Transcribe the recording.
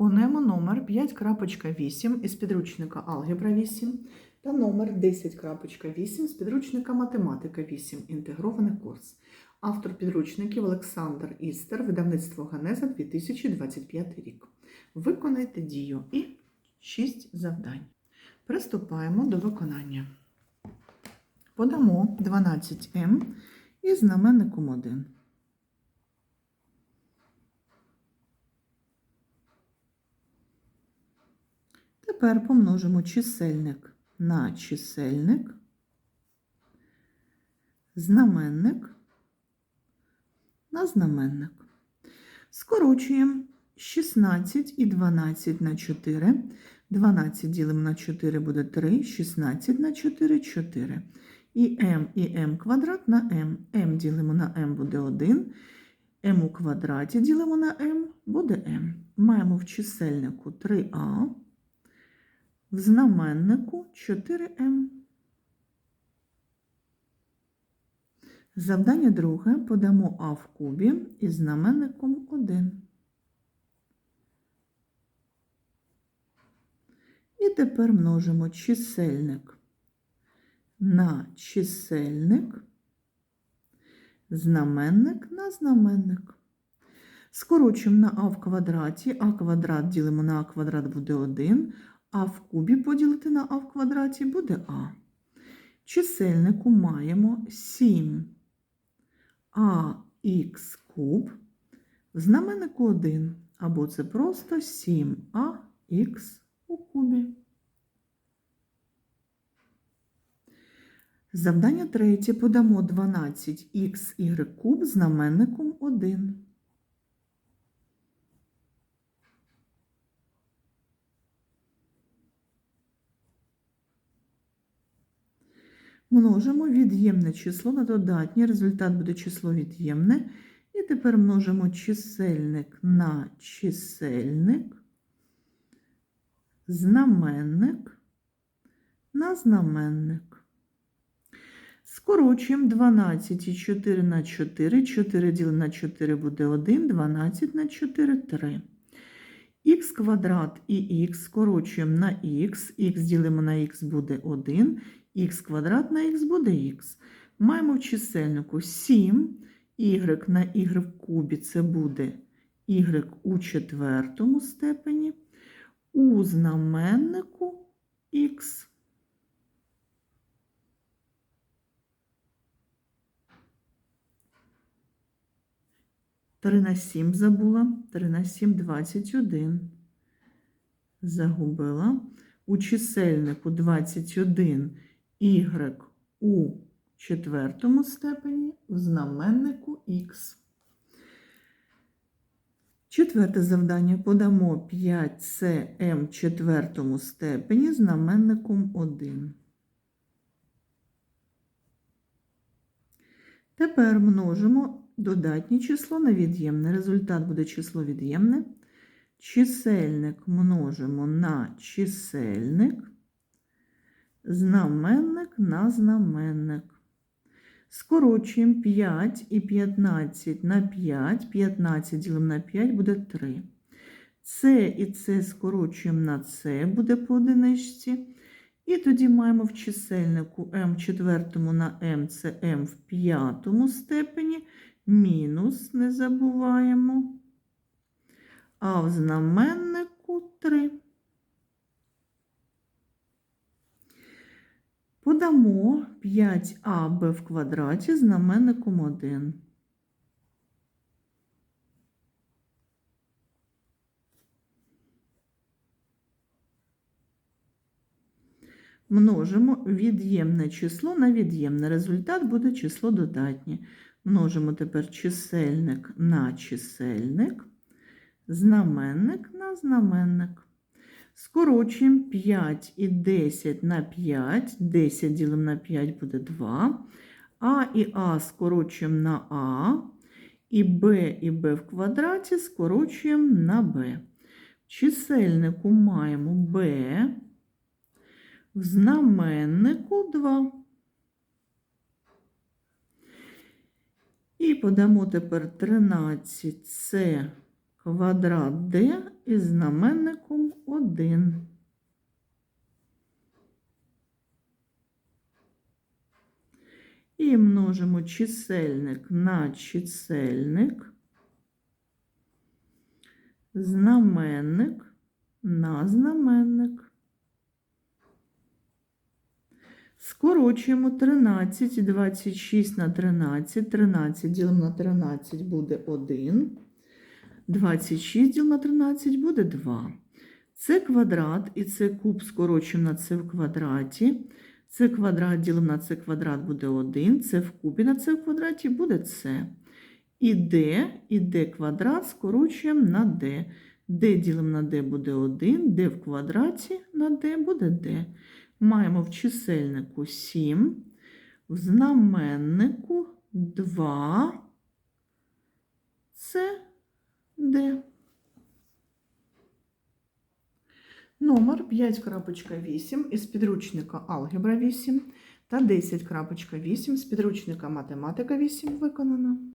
Виконуємо номер 5.8 із підручника Алгебра 8 та номер 10.8 з підручника Математика 8. Інтегрований курс. Автор підручників Олександр Істер, видавництво Ганеза 2025 рік. Виконайте дію і 6 завдань. Приступаємо до виконання. Подамо 12М із знаменником 1. Тепер помножимо чисельник на чисельник, знаменник на знаменник. Скорочуємо 16 і 12 на 4. 12 ділимо на 4 буде 3, 16 на 4 4. І m і m квадрат на m. m ділимо на m буде 1. m у квадраті ділимо на m буде m. Маємо в чисельнику 3а. В знаменнику 4М. Завдання друге подамо А в кубі із знаменником 1. І тепер множимо чисельник на чисельник, знаменник на знаменник. Скорочуємо на А в квадраті, А квадрат ділимо на А квадрат буде 1, а в кубі поділити на а в квадраті буде а. Чисельнику маємо 7 ах куб, в знаменнику 1, або це просто 7ах у кубі. Завдання третє подамо 12х куб знаменником 1. Множимо від'ємне число на додатнє, результат буде число від'ємне. І тепер множимо чисельник на чисельник, знаменник на знаменник. Скорочуємо 12 і 4 на 4. 4 ділимо на 4 буде 1, 12 на 4 3. Х квадрат і х скорочуємо на х, х ділимо на х буде 1, х квадрат на х буде х. Маємо в чисельнику 7, y на y в кубі це буде y у четвертому степені, у знаменнику х. Три на 7 забула, 3 на 7 – 21. Загубила. У чисельнику 21 y у четвертому степені, в знаменнику х. Четверте завдання подамо 5cm в четвертому степені знаменником 1. Тепер множимо додатнє число на від'ємне. Результат буде число від'ємне. Чисельник множимо на чисельник, знаменник на знаменник. Скорочуємо 5 і 15 на 5. 15 ділимо на 5 буде 3. Це і це скорочуємо на це, буде по одиничці. І тоді маємо в чисельнику m в четвертому на m це m в п'ятому степені. Мінус не забуваємо. А в знаменнику 3. Подамо 5аб в квадраті знаменником 1. Множимо від'ємне число на від'ємне. Результат буде число додатнє. Множимо тепер чисельник на чисельник, знаменник на знаменник. Скорочуємо 5 і 10 на 5. 10 ділимо на 5 буде 2. А і А скорочуємо на А. І Б і Б в квадраті скорочуємо на Б. В чисельнику маємо Б. В знаменнику 2. І подамо тепер 13 це квадрат d із знаменником 1. І множимо чисельник на чисельник, знаменник на знаменник. Скорочуємо 13 і 26 на 13. 13 ділимо на 13 буде 1. 26 ділимо на 13 буде 2. Це квадрат і це куб скорочуємо на це в квадраті. Це квадрат ділимо на це квадрат буде 1. Це в кубі на це в квадраті буде це. І d, і d квадрат скорочуємо на d. d ділимо на d буде 1, d в квадраті на d буде d. Маємо в чисельнику 7, в знаменнику 2. Це d. Номер 5.8 із підручника Алгебра 8 та 10.8 з підручника Математика 8 виконано.